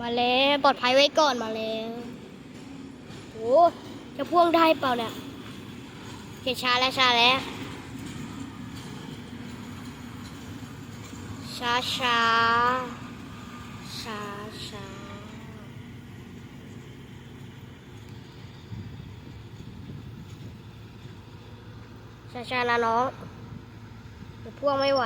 มาแล้วปลอดภัยไว้ก่อนมาแล้วโอ้จะพ่วงได้เปล่าเนี่ยเกช้าแล้วช้าแล้วช้าช้าช้าช้าช้าช้านะน้องเดี๋ยวพ่วงไม่ไหว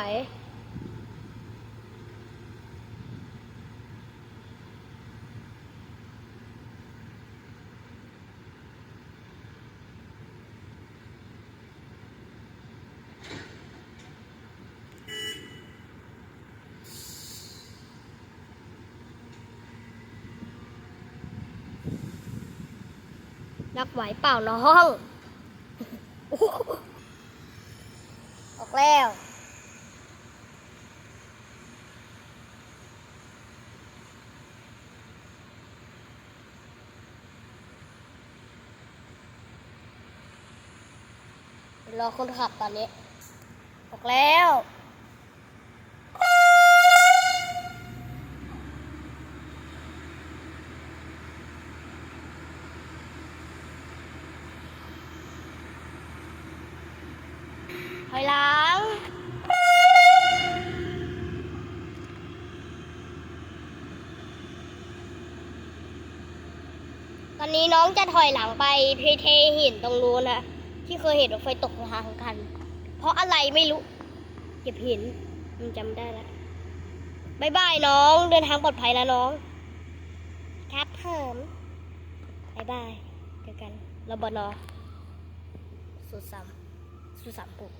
รักไหวเปล่าน้องออกแล้ว รอคนขับตอนนี้ ออกแล้ว ถอยหลัง ตอนนี้น้องจะถอยหลังไปเพเทหินตรงนู้นนะ ที่เคยเห็นรถไฟตกทางกัน เพราะอะไรไม่รู้ เก็บหินมันจำได้ล้วบายบายน้อง เดินทางปลอดภัยแล้วน้อง ครับเพิ่มบายบายเจอกันรบนสุดสามสุดสามปุก